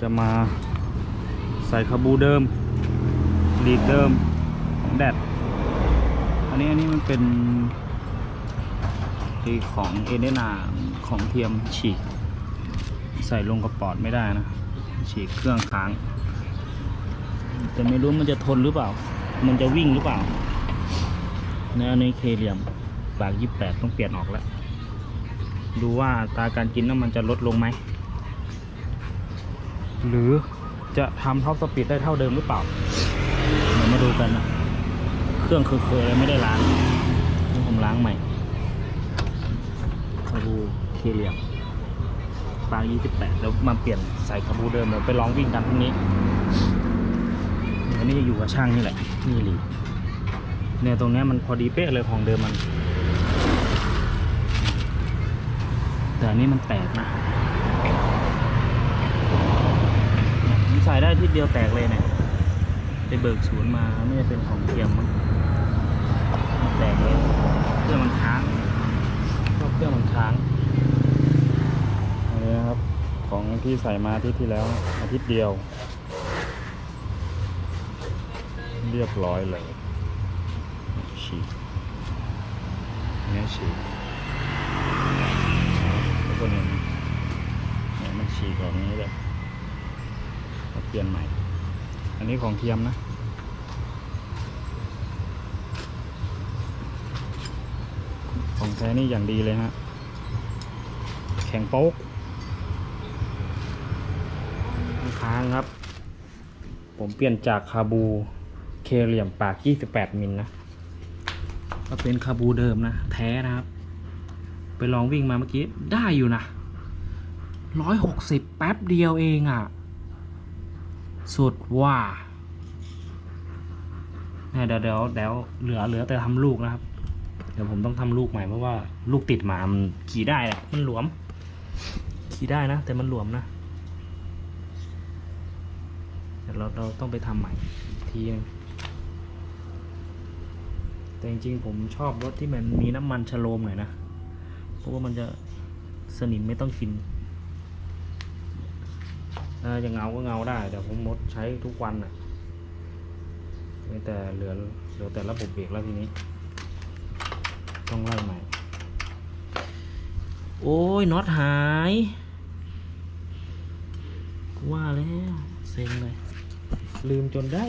จะมาใส่คาบูเดิมลีดเดิมของแดดอันนี้อันนี้มันเป็นที่ของเอเดนาของเทียมฉีก ใส่ลงกระปอดไม่ได้นะ ฉีกเครื่องค้าง แต่ไม่รู้มันจะทนหรือเปล่า มันจะวิ่งหรือเปล่าเนื้อในเคเลียมปากยี่แปดต้องเปลี่ยนออกแล้ว ดูว่าตาการกินน้ำมันจะลดลงไหม หรือจะทำท็อปสปีดได้เท่าเดิมหรือเปล่าเดี๋ยวมาดูกันนะ เครื่องเคยๆไม่ได้ล้างผมล้างใหม่คาบูเคเลียมปากยี่สิบแปดแล้วมาเปลี่ยนใส่คาบูเดิมเดี๋ยวไปลองวิ่งกันพรุ่งนี้อันนี้จะอยู่กับช่างนี่แหละ นี่หลีเนี่ยตรงนี้มันพอดีเป๊ะเลยของเดิมมัน แต่อันนี้มันแตกนะเนี่ยผมใส่ ได้ทีเดียวแตกเลยเนี่ยไปเบิกศูนย์มาไม่ได้เป็นของเทียมมั้งแตกเลยเครื่องมันค้างชอเครื่องมันค้างอันนี้นะครับของที่ใส่มาอาทิตย์ที่แล้วอาทิตย์เดียว เรียบร้อยเลยฉีกเนี่ยฉีกแล้วก็เนี่ยเนี่ยมันฉีกแบบนี้เลย ปลี่ยนใหม่ อันนี้ของเทียมนะ ของแท้นี่อย่างดีเลยฮะ แข็งโป๊กค้างครับ ผมเปลี่ยนจากคาบูเคเหลี่ยมปาก 28 มิลนะก็เป็นคาบูเดิมนะ แท้นะครับ ไปลองวิ่งมาเมื่อกี้ได้อยู่นะ 160 แป๊บเดียวเองอะ่ะ สุดว่าเนี่เดี๋ยวเดี๋ยวเดี๋ยวเหลือเหลือแต่ทำลูกนะครับ เดี๋ยวผมต้องทำลูกใหม่เพราะว่าลูกติดหมามันขี่ได้แหละมันหลวม ขี่ได้นะ แต่มันหลวมนะเดี๋ยวเราเราต้องไปทำใหม่ทีนึงแต่จริงๆผมชอบรถที่มันมีน้ำมันชโลมหน่อยนะ เพราะว่ามันจะสนิมไม่ต้องกิน ถ้าจะเงาก็เงาได้แต่ผมมดใช้ทุกวันอะมีแต่เหลือเหลือแต่ระบบเบรกแล้วทีนี้ ต้องไล่ใหม่ โอ้ยน็อตหายว่าแล้ว เซ็งเลย ลืมจนได้